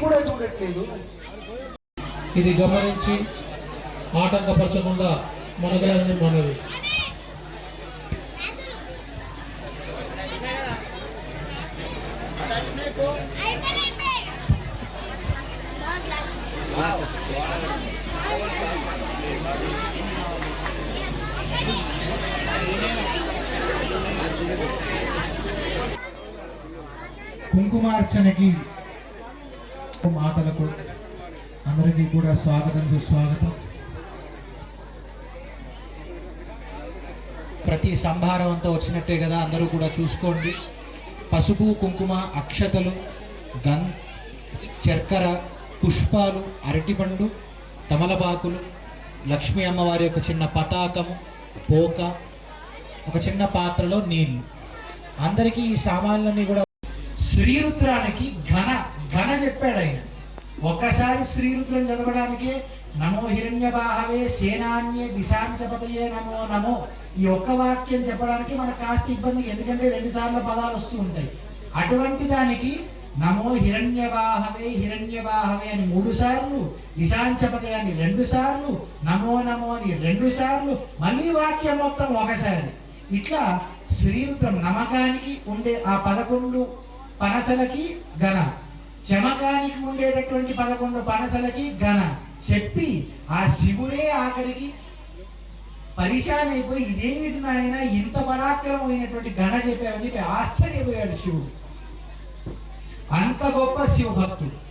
కూడా చూడట్లేదు ఇది గమనించి ఆటంకపరచకుండా మనగలని మనవి. కుంకుమార్చనకి మాతలకు అందరికీ కూడా స్వాగతం సుస్వాగతం. ప్రతి సంభారంతో వచ్చినట్టే కదా అందరూ కూడా చూసుకోండి. పసుపు కుంకుమ అక్షతలు గన్ చక్కెర పుష్పాలు అరటిపండు తమలపాకులు లక్ష్మీ అమ్మవారి యొక్క చిన్న పతాకము పోక ఒక చిన్న పాత్రలో నీళ్ళు అందరికీ ఈ సామాన్లన్నీ కూడా శ్రీరుద్రానికి ఘన ఘన చెప్పాడు ఆయన. ఒకసారి శ్రీరుద్రం చదవడానికే నమో హిరణ్య బాహవే సేనాన్యే దిశాంచపతయే నమో నమో ఈ ఒక్క వాక్యం చెప్పడానికి మనకు కాస్త ఇబ్బంది ఎందుకంటే రెండు సార్లు పదాలు వస్తూ ఉంటాయి. అటువంటి దానికి నమో హిరణ్య బాహవే అని మూడు సార్లు దిశాంచపతే అని రెండు సార్లు నమో నమో అని రెండు సార్లు మళ్ళీ వాక్యం మొత్తం ఒకసారి. ఇట్లా శ్రీరుద్రం నమ్మకానికి ఉండే ఆ పదకొండు పనసలకి ఘన. చమకానికి ఉండేటటువంటి పదకొండు పనసలకి ఘన. చెప్పి ఆ శివుడే ఆఖరికి పరిశాన్ అయిపోయి ఇదేమిటి నాయన ఇంత పరాక్రమమైనటువంటి ఘన చెప్పావని చెప్పి ఆశ్చర్యపోయాడు శివుడు. అంత గొప్ప శివభక్తుడు.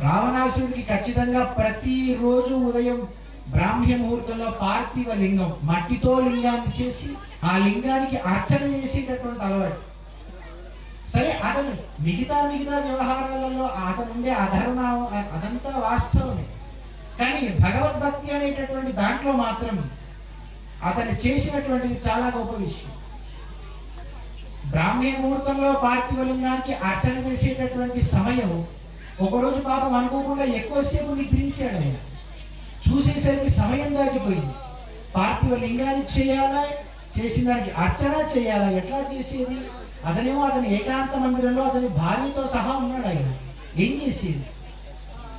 రావణాసుడికి ఖచ్చితంగా ప్రతిరోజు ఉదయం బ్రాహ్మ్య ముహూర్తంలో పార్థివ లింగం మట్టితో లింగాన్ని చేసి ఆ లింగానికి అర్చన చేసేటటువంటి అలవాటు. సరే అతను మిగతా మిగతా వ్యవహారాలలో అతను ఉండే అధర్మ అదంతా వాస్తవమే. కానీ భగవద్భక్తి అనేటటువంటి దాంట్లో మాత్రం అతను చేసినటువంటిది చాలా గొప్ప విషయం. బ్రాహ్మీ ముహూర్తంలో పార్థివలింగానికి అర్చన చేసేటటువంటి సమయం ఒకరోజు పాపం అనుకోకుండా ఎక్కువసేపు నిద్రించాడు ఆయన. చూసేసరికి సమయం దాటిపోయింది. పార్థివ లింగానికి చేయాలా? చేసిన దానికి అర్చన చేయాలా? ఎట్లా చేసేది? అతనేమో అతని ఏకాంత మందిరంలో అతని భార్యతో సహా ఉన్నాడు ఆయన. ఏం చేసేది?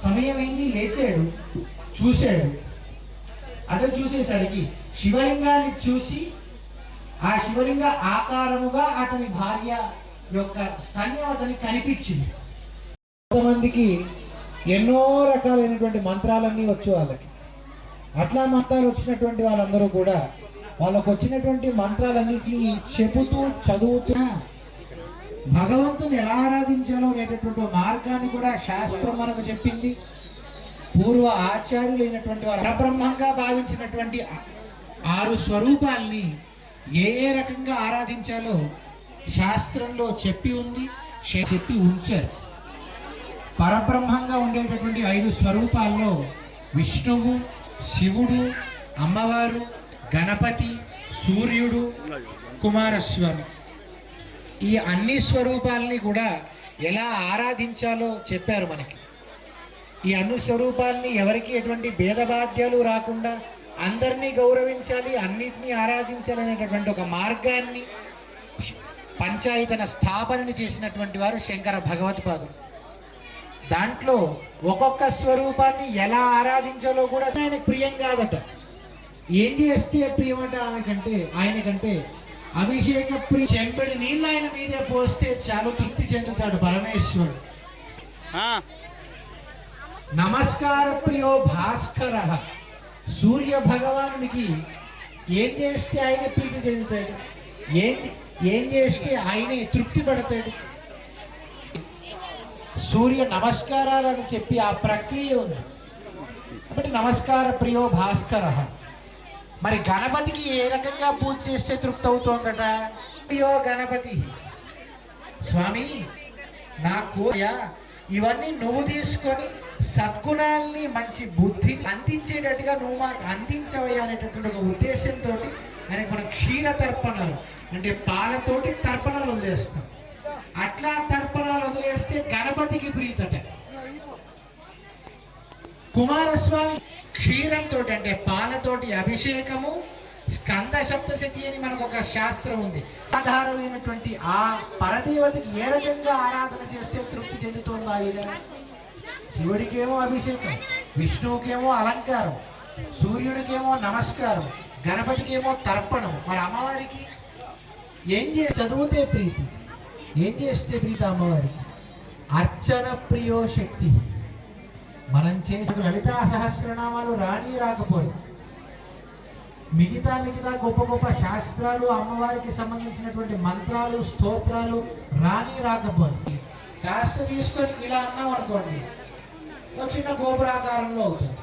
సమయం ఏంది లేచాడు చూశాడు. అటు చూసేసరికి శివలింగాన్ని చూసి ఆ శివలింగ ఆకారముగా అతని భార్య యొక్క స్తన్యం అతనికి కనిపించింది. కొంతమందికి ఎన్నో రకాలైనటువంటి మంత్రాలన్నీ వచ్చు వాళ్ళకి. అట్లా మంత్రాలు వచ్చినటువంటి వాళ్ళందరూ కూడా వాళ్ళకు వచ్చినటువంటి మంత్రాలన్నింటినీ చెబుతూ చదువుతూ భగవంతుని ఎలా ఆరాధించాలో అనేటటువంటి మార్గాన్ని కూడా శాస్త్రం మనకు చెప్పింది. పూర్వ ఆచార్యులైనటువంటి వారు పరబ్రహ్మంగా భావించినటువంటి ఆరు స్వరూపాల్ని ఏ ఏ రకంగా ఆరాధించాలో శాస్త్రంలో చెప్పి ఉంది చెప్పి ఉంచారు. పరబ్రహ్మంగా ఉండేటటువంటి ఐదు స్వరూపాల్లో విష్ణువు శివుడు అమ్మవారు గణపతి సూర్యుడు కుమారస్వామి. ఈ అన్ని స్వరూపాలని కూడా ఎలా ఆరాధించాలో చెప్పారు మనకి. ఈ అన్ని స్వరూపాలని ఎవరికి ఎటువంటి భేదబాధ్యాలు రాకుండా అందరినీ గౌరవించాలి అన్నిటినీ ఆరాధించాలి అనేటటువంటి ఒక మార్గాన్ని పంచాయతన స్థాపనని చేసినటువంటి వారు శంకర భగవత్పాదులు. దాంట్లో ఒక్కొక్క స్వరూపాన్ని ఎలా ఆరాధించాలో కూడా ఆయనకు ప్రియం కాదట. ఏం చేస్తే ప్రియమట ఆమెకంటే ఆయనకంటే అభిషేక ప్రియ చెంబడి నీళ్ళు ఆయన మీదే పోస్తే చాలు తృప్తి చెందుతాడు పరమేశ్వరుడు. నమస్కార ప్రియో భాస్కర. సూర్య భగవానునికి ఏం చేస్తే ఆయన ప్రీతి చెందుతాడు? ఏం ఏం చేస్తే ఆయనే తృప్తి పడతాడు? సూర్య నమస్కారాలు అని చెప్పి ఆ ప్రక్రియ ఉంది. కాబట్టి నమస్కార ప్రియో భాస్కర. మరి గణపతికి ఏ రకంగా పూజ చేస్తే తృప్తి అవుతోందట? యో గణపతి. స్వామి నా కోయ ఇవన్నీ నువ్వు తీసుకొని సద్గుణాల్ని మంచి బుద్ధిని అందించేటట్టుగా నువ్వు మాకు అందించవయ్యా అనేటటువంటి ఒక ఉద్దేశంతో ఆయనకు మనం క్షీర తర్పణాలు అంటే పాలతోటి తర్పణాలు వదిలేస్తాం. అట్లా తర్పణాలు వదిలేస్తే గణపతికి ప్రీతట. కుమారస్వామి క్షీరంతో అంటే పాలతోటి అభిషేకము స్కంద సప్తశతి అని మనకు ఒక శాస్త్రం ఉంది. ఆధారమైనటువంటి ఆ పరదేవతకి ఏ రకంగా ఆరాధన చేస్తే తృప్తి చెందుతుందా ఈయన శివుడికేమో అభిషేకం విష్ణువుకేమో అలంకారం సూర్యుడికేమో నమస్కారం గణపతికేమో తర్పణం. మరి అమ్మవారికి ఏం చే చదివితే ప్రీతి? ఏం చేస్తే ప్రీతి అమ్మవారికి? అర్చన ప్రియో శక్తి. మనం చేసిన లలితా సహస్రనామాలు రాని రాకపోయి మిగతా మిగతా గొప్ప గొప్ప శాస్త్రాలు అమ్మవారికి సంబంధించినటువంటి మంత్రాలు స్తోత్రాలు రాని రాకపోయి కాస్త తీసుకొని ఇలా అన్నాం అనుకోండి చిన్న గోపురాకారంలో అవుతుంది.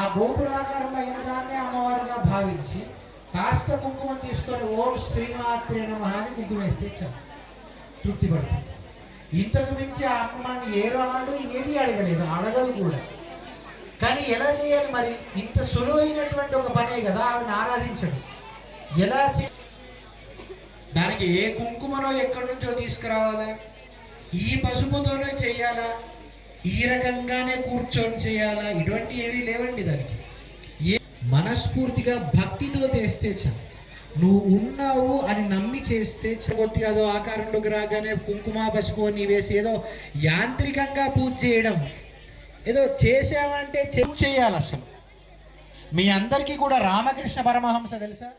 ఆ గోపురాకారంలో అయిన దాన్నే అమ్మవారిగా భావించి కాస్త కుంకుమం తీసుకొని ఓం శ్రీమాత్రే నమ అని కుంకుమ వేస్తే చాలు. తృప్తి పడుతుంది. ఇంతకు మించి ఆ అమ్మ ఏ రాడు ఏది అడగలేదు అడగదు కూడా. కానీ ఎలా చేయాలి మరి? ఇంత సులువైనటువంటి ఒక పనే కదా ఆవిడని ఆరాధించడం. ఎలా చే దానికి ఏ కుంకుమనో ఎక్కడి నుంచో తీసుకురావాలా? ఈ పసుపుతోనే చేయాలా? ఈ రకంగానే కూర్చొని చేయాలా? ఇటువంటి ఏమీ లేవండి దానికి. ఏ మనస్ఫూర్తిగా భక్తితో చేస్తే చాలు. నువ్వు ఉన్నావు అని నమ్మి చేస్తే కొద్దిగా అదో ఆకారంలోకి రాగానే కుంకుమ పసుపు వేసి ఏదో యాంత్రికంగా పూజ చేయడం. ఏదో చేసావంటే చేయాలి అసలు. మీ అందరికీ కూడా రామకృష్ణ పరమహంస తెలుసా?